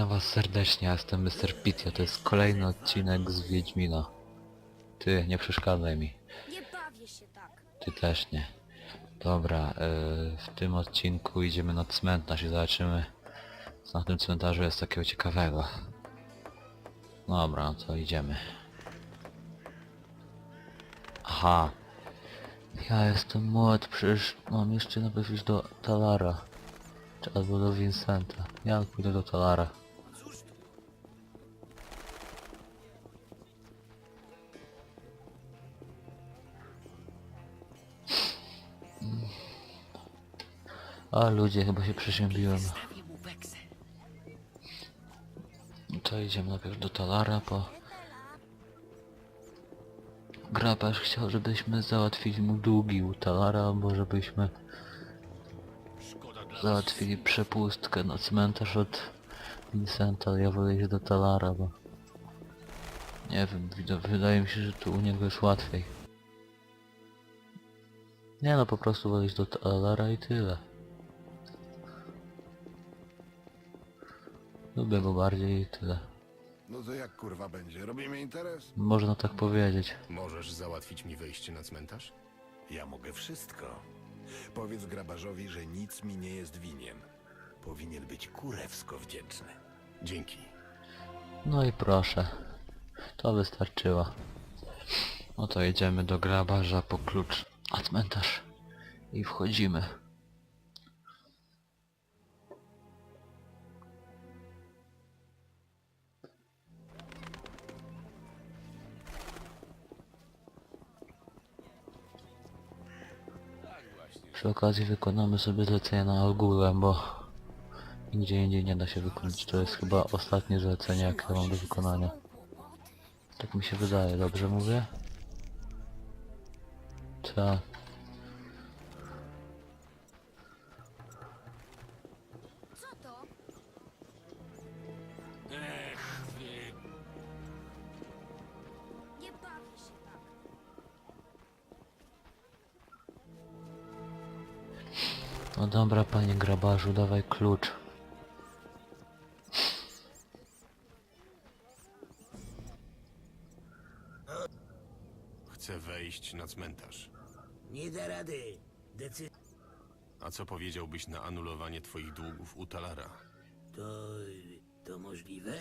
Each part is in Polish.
Witam was serdecznie, ja jestem Mr. Pitio, to jest kolejny odcinek z Wiedźmina. Ty, nie przeszkadzaj mi. Nie bawię się tak. Ty też nie. Dobra, yy, w tym odcinku idziemy na cmentarz i zobaczymy co na tym cmentarzu jest takiego ciekawego. Dobra, no to idziemy. Aha. Ja jestem młody, przecież mam jeszcze najpierw iść do Talara. Czy albo do Vincenta. Ja pójdę do Talara. A ludzie, chyba się przeziębiłem. To idziemy najpierw do Talara, bo... Grabarz chciał, żebyśmy załatwili mu długi u Talara, albo żebyśmy załatwili przepustkę na cmentarz od Vincenta, ja wolę iść do Talara, bo... Nie wiem, wydaje mi się, że tu u niego jest łatwiej. Nie no, po prostu wolę iść do Talara i tyle. Lubię go bardziej i tyle. No to jak kurwa będzie? Robimy interes? Można tak powiedzieć. Możesz załatwić mi wejście na cmentarz? Ja mogę wszystko. Powiedz grabarzowi, że nic mi nie jest winien. Powinien być kurewsko wdzięczny. Dzięki. No i proszę. To wystarczyło. No to jedziemy do grabarza po klucz na cmentarz. I wchodzimy. Przy okazji wykonamy sobie zlecenie na ogóle, bo nigdzie indziej nie da się wykonać. To jest chyba ostatnie zlecenie, jakie mam do wykonania. Tak mi się wydaje, dobrze mówię? Tak. Dobra, panie grabarzu, dawaj klucz. Chcę wejść na cmentarz. Nie da rady. Decy... A co powiedziałbyś na anulowanie twoich długów u Talara? To... to możliwe?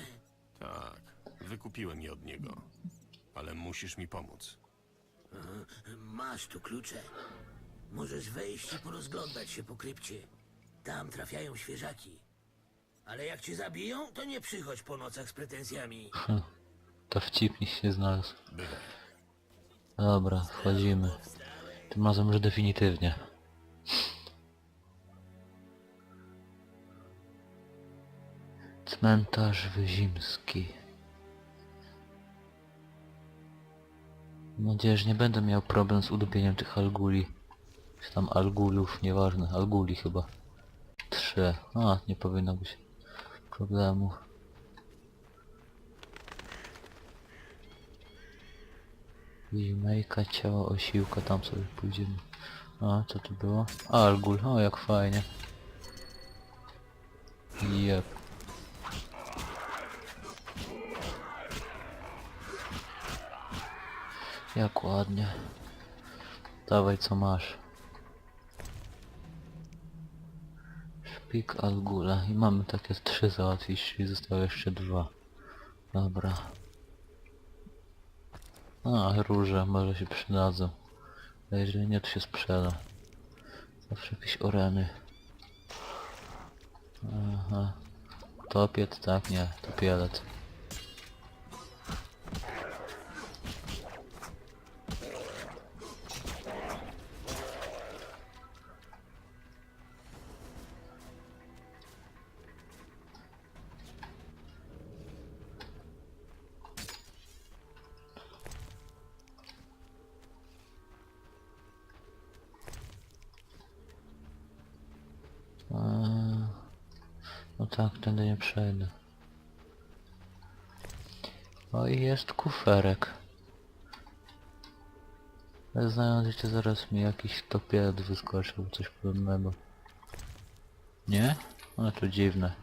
Tak, wykupiłem je od niego. Ale musisz mi pomóc. Masz tu klucze. Możesz wejść i porozglądać się po krypcie. Tam trafiają świeżaki. Ale jak cię zabiją, to nie przychodź po nocach z pretensjami. To wcipnik się znalazł. Dobra, wchodzimy. Tym razem już definitywnie. Cmentarz Wyzimski. Mam nadzieję, że nie będę miał problem z udupieniem tych alguli. Czy tam algulów, nieważne. Alguli chyba. Trzy. A, nie powinno być problemu. Wizimejka, ciało osiłka, tam sobie pójdziemy. A, co tu było? Algul, o jak fajnie. Jep. Jak ładnie. Dawaj co masz. Szpik Algula i mamy takie trzy załatwić, czyli zostały jeszcze dwa. Dobra. A, róże może się przydadzą. A jeżeli nie, to się sprzeda. Zawsze jakieś oreny. Aha. Topiet, tak? Nie, topielet. Tak, tędy nie przejdę. O i jest kuferek. Znając życie zaraz mi jakiś topiet wyskoczył, coś podobnego. Nie? No to dziwne.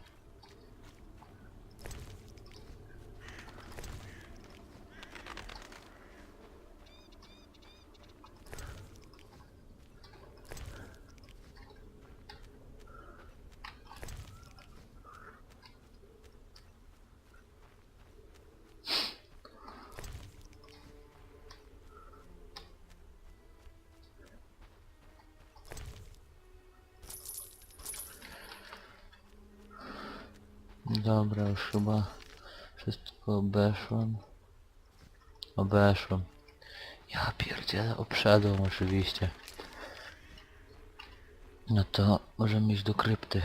Dobra, już chyba wszystko obeszłem. Obeszłem. Ja pierdzielę, obszedłem oczywiście. No to możemy iść do krypty.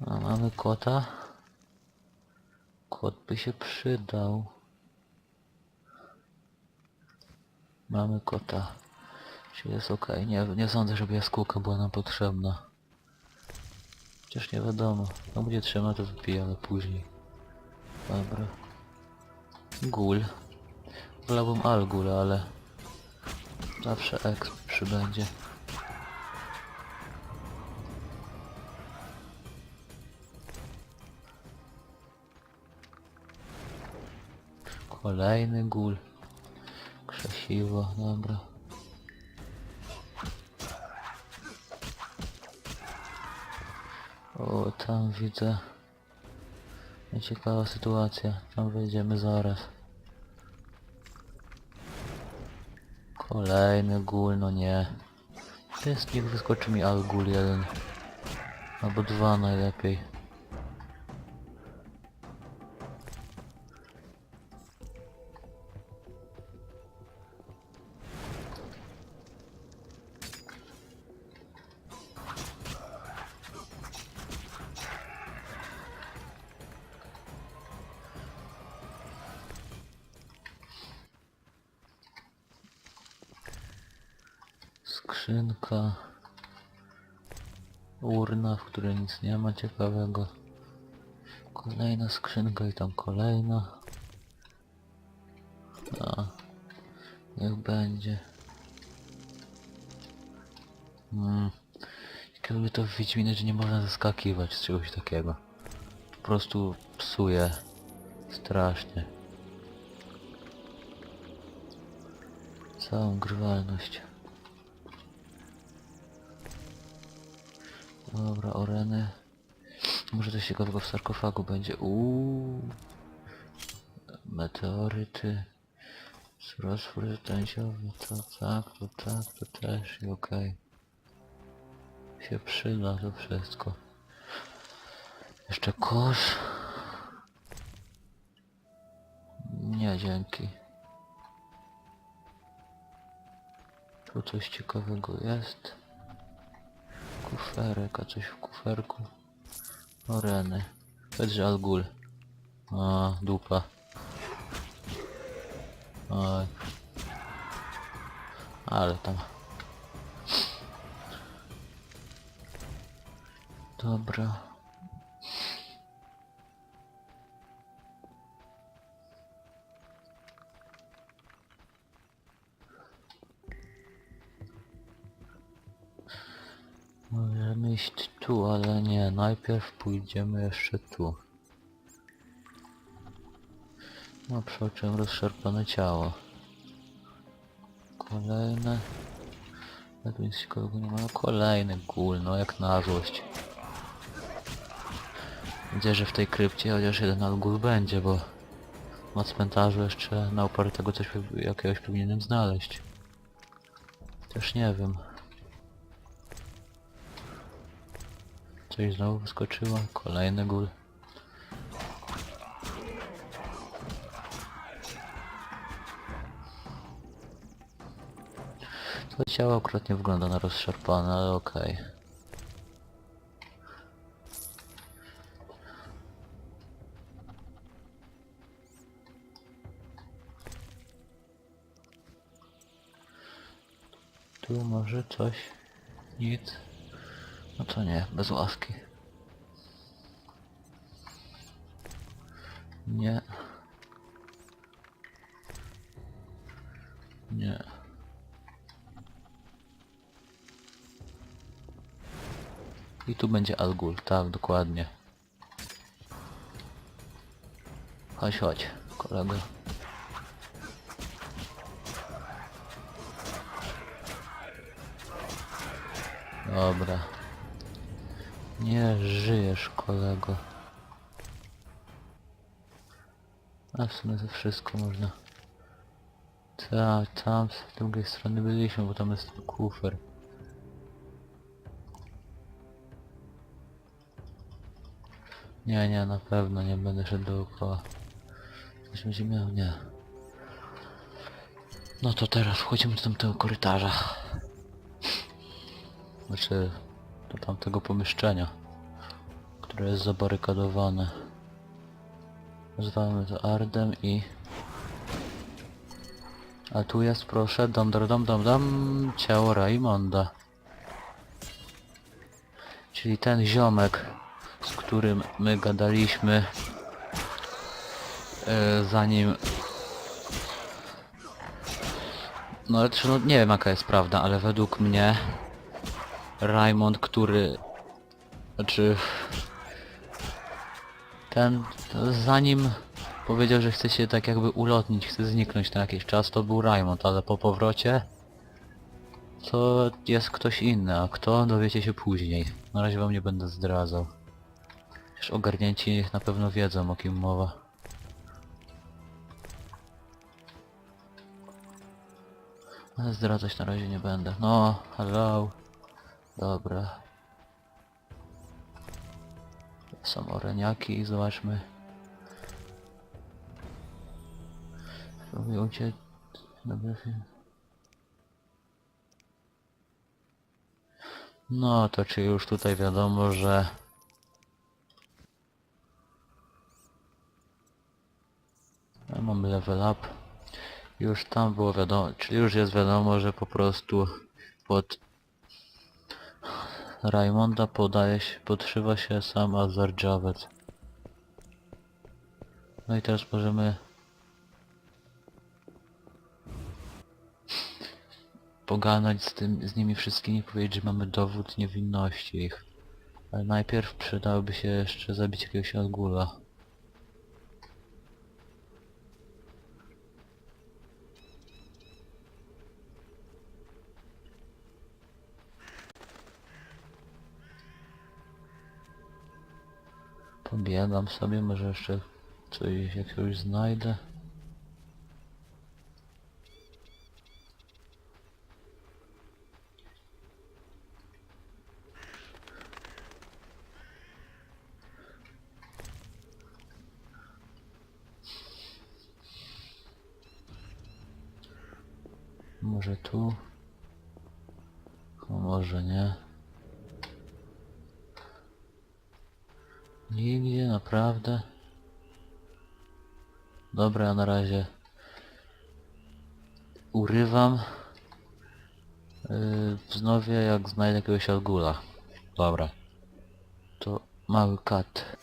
A mamy kota. Kot by się przydał. Mamy kota. Czy jest ok? Nie, nie sądzę, żeby jaskółka była nam potrzebna. Chociaż nie wiadomo. No będzie trzeba, to wypijamy później. Dobra. Gul. Wolałbym Algul, ale zawsze exp przybędzie. Kolejny gul. Krzesiwo, dobra. O, tam widzę. Ciekawa sytuacja. Tam wejdziemy zaraz. Kolejny gul, no nie. Jest, niech wyskoczy mi Algul jeden. Albo dwa najlepiej. Skrzynka. Urna, w której nic nie ma ciekawego. Kolejna skrzynka i tam kolejna. A, niech będzie. Hmm. Ciekawe to w Wiedźminie, że nie można zaskakiwać z czegoś takiego. Po prostu psuje. Strasznie. Całą grywalność. Dobra, oreny. Może coś ciekawego w sarkofagu będzie. Uuu. Meteoryty. Rozwór zdęciowy. To tak, to tak, to też i okej. Się przyda to wszystko. Jeszcze kosz. Nie, dzięki. Tu coś ciekawego jest. Kuferek, a coś w kuferku. Oreny. Pedrze Algul. A, dupa. Oj. Ale tam. Dobra. Możemy iść tu, ale nie, najpierw pójdziemy jeszcze tu. No przeoczyłem rozszarpane ciało. Kolejne. Ja tu nic nie ma. No, Kolejny gól, no jak na złość. Widzę, że w tej krypcie chociaż jeden algul będzie, bo na cmentarzu jeszcze na upartego coś jakiegoś powinienem znaleźć. Też nie wiem. Coś znowu wyskoczyło. Kolejny gól. To ciało akurat nie wygląda na rozszarpane, ale okej. Tu może coś? Nic. No to nie, bez łaski. Nie. Nie. I tu będzie Algul, tak, dokładnie. Chodź, chodź, kolego. Dobra. Nie żyjesz, kolego. A w sumie to wszystko można. Tak, tam z drugiej strony byliśmy, bo tam jest kufer. Nie, nie, na pewno nie będę szedł dookoła. Coś będzie miał, nie. No to teraz wchodzimy do tamtego korytarza. Znaczy, do tamtego pomieszczenia, które jest zabarykadowane. Nazywamy to Ardem i... A tu jest, proszę, dam, dam, dam, dam, ciało Raimonda. Czyli ten ziomek, z którym my gadaliśmy, e, zanim... No, znaczy, no nie wiem jaka jest prawda, ale według mnie Raymond, który... Znaczy... Ten... Zanim powiedział, że chce się tak jakby ulotnić, chce zniknąć na jakiś czas, to był Raymond, ale po powrocie... To jest ktoś inny, a kto dowiecie się później. Na razie wam nie będę zdradzał. Już ogarnięci na pewno wiedzą o kim mowa. Ale zdradzać na razie nie będę. No, hello. Dobra. Są oreniaki, zobaczmy. Dobry film. No to czy już tutaj wiadomo, że... Ja mam level up. Już tam było wiadomo, czyli już jest wiadomo, że po prostu pod Raymonda podaje się, podszywa się sam Azar Javed. No i teraz możemy pogadać z, tym, z nimi wszystkimi, powiedzieć, że mamy dowód niewinności ich. Ale najpierw przydałoby się jeszcze zabić jakiegoś Algula. Pobiegam sobie, może jeszcze coś jakiegoś znajdę. Może tu? Może nie? Nigdzie, naprawdę? Dobra, na razie urywam. Yy, wznowię jak znajdę jakiegoś Algula. Dobra. To mały kat.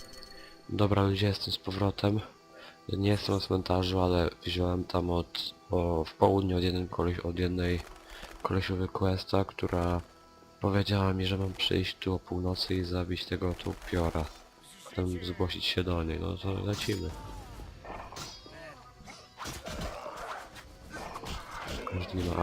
Dobra ludzie, jestem z powrotem. Nie jestem na cmentarzu, ale wziąłem tam od, o, w południu od, jednym koleś, od jednej kolesiowej questa, która powiedziała mi, że mam przyjść tu o północy i zabić tego tu piora. Potem zgłosić się do niej, no to lecimy. Każdy nie ma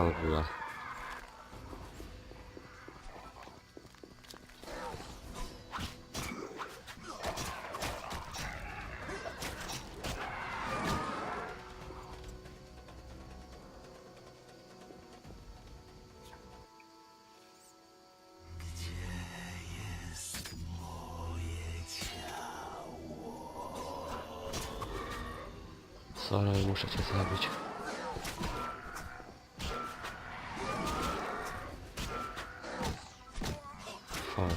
Algula. Sorry, muszę cię zabić. Fuck.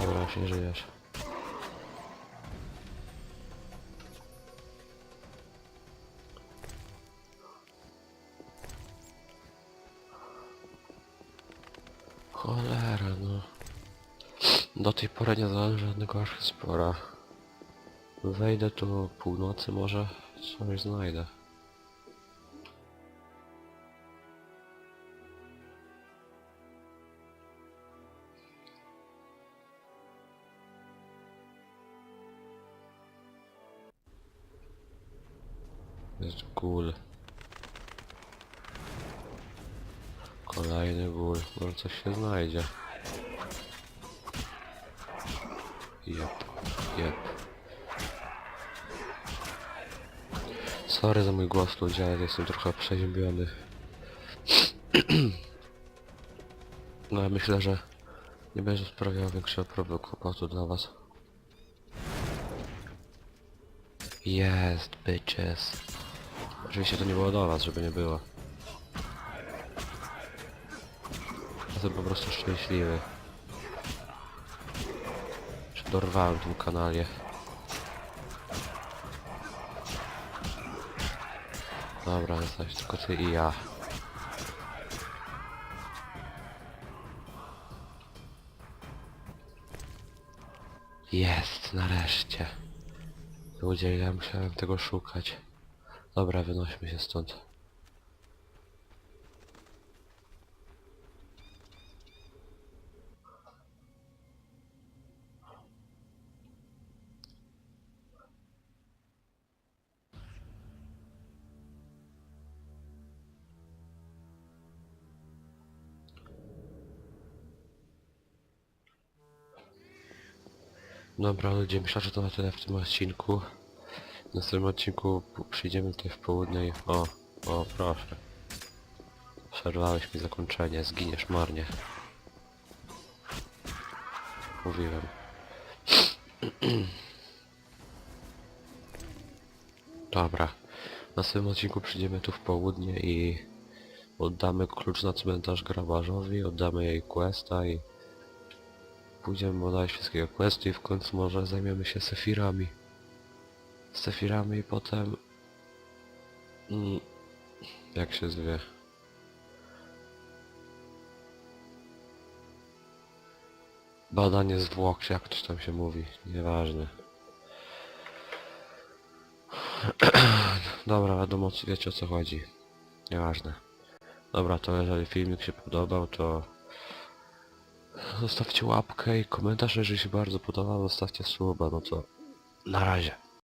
Dobra, już nie żyjesz. Cholera, no. Do tej pory nie znalazłem żadnego aż spora. Wejdę tu północy może coś znajdę. Jest gól. Kolejny gól. Może coś się znajdzie. Jep, jep. Sorry za mój głos ludzie, ale jestem trochę przeziębiony. No ja myślę, że nie będzie sprawiał większego problemu kłopotu dla was. Jest, bitches. Oczywiście to nie było do was, żeby nie było. Jestem po prostu szczęśliwy. Dorwałem tym kanale. Dobra, jesteś tylko ty i ja. Jest, nareszcie. Ludzie, ja musiałem tego szukać. Dobra, wynośmy się stąd. Dobra ludzie, myślę, że to na tyle w tym odcinku. W następnym odcinku przyjdziemy tutaj w południe. O, o proszę. Przerwałeś mi zakończenie, zginiesz marnie. Mówiłem. Dobra. W następnym odcinku przyjdziemy tu w południe i oddamy klucz na cmentarz grabarzowi, oddamy jej questa i pójdziemy oddać wszystkiego questu i w końcu może zajmiemy się sefirami. Sefirami i potem... Mm, jak się zwie? Badanie zwłok, jak to tam się mówi, nieważne. Dobra, wiadomo, wiecie o co chodzi. Nieważne. Dobra, to jeżeli filmik się podobał, to zostawcie łapkę i komentarz, jeżeli się bardzo podobał, zostawcie suba, no to na razie.